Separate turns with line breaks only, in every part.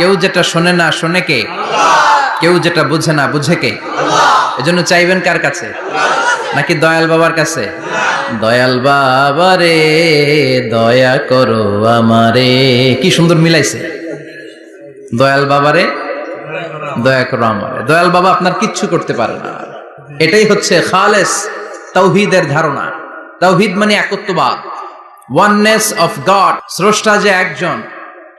কেউ যেটা শোনে না, শোনে কে? কেউ যেটা বুঝে না, বুঝে কে? এজন্য চাইবেন কার কাছে? নাকি দয়াল বাবার কাছে? দয়াল বাবা রে দয়া করো আমারে। কি সুন্দর মিলাইছে। দয়াল বাবারে, দয়া করো আমারে। দয়াল বাবা আপনার কিচ্ছু করতে পারে না। এটাই হচ্ছে খালেস তৌহিদের ধারণা। তৌহিদ মানে একত্ববাদ। ওয়াননেস অফ গড স্রষ্টা যে একজন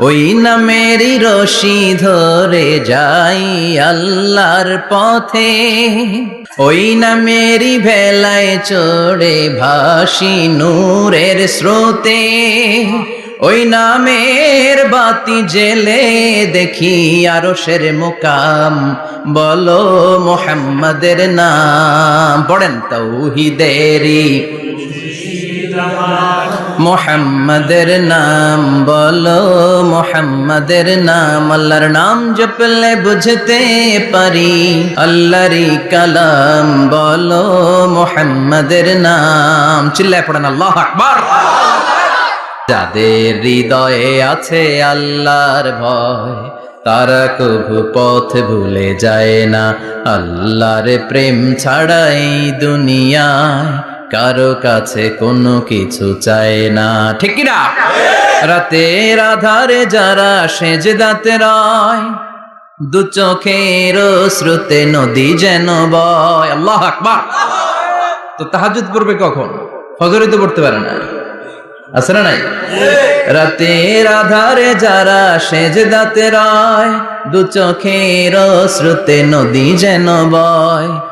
ওই নামেরই রশি ধরে যাই আল্লাহর পথে। ওই নামেরই ভেলায় চড়ে ভাসি নূরের স্রোতে। ওই নামের বাতি জেলে দেখি আরও সের মোকাম, বলো মোহাম্মদের নাম। পড়েন তৌহিদেরি মোহাম্মদের নাম, বলো মোহাম্মদের নাম, আল্লাহর নাম জপলে বুঝতে পারি। আল্লাহরি কালাম, বলো মোহাম্মদের নাম। চিল্লায় পড়েন, আল্লাহ আকবার। যাদের হৃদয়ে আছে আল্লাহর ভয়, তারা কভু পথ ভুলে যায় না। আল্লাহর প্রেম ছাড়াই দুনিয়ায় কারও কাছে কোনো কিছু চায় না। ঠিক না রাতের আধারে যারা সেজদাতে রয়, দু চোখের শ্রুতে নদী যেন বয়। আল্লাহ আকবার। তো তাহাজুদ পড়বে কখন? ফজরে তো পড়তে পারে না। আছে না নাই? রাতের আধারে যারা সেজদাতে রয়, দু চোখের শ্রুতে নদী যেন বয়।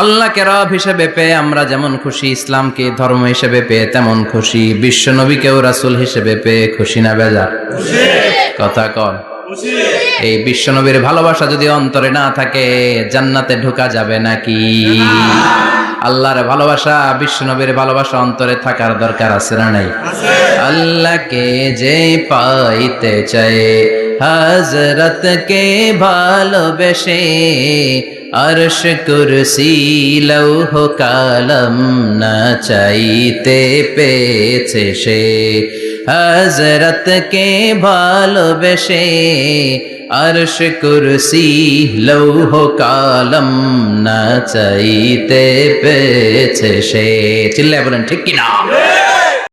আল্লাহকে রব হিসেবে পেয়ে আমরা যেমন খুশি ইসলামকে ধর্ম হিসেবে পেয়ে তেমন খুশি, বিশ্ব নবীকেও রাসুল হিসেবে পেয়ে খুশি না বেজা? কথা কন। এই বিশ্ব নবীর ভালোবাসা যদি অন্তরে না থাকে, জান্নাতে ঢোকা যাবে নাকি? আল্লাহর ভালোবাসা, বিশ্ব নবীর ভালোবাসা অন্তরে থাকার দরকার আছে না নাই? আল্লাহকে যে পাইতে চায় হজরত কে ভালোবেসে আরশ কুরসি লৌহ কালম না চাইতে পেয়েছে সে। হজরত কে ভালোবেসে আরশ কুরসি লৌহ কালম না চাইতে পেয়েছে সে। চিল্লায় বলেন, ঠিক কিনা?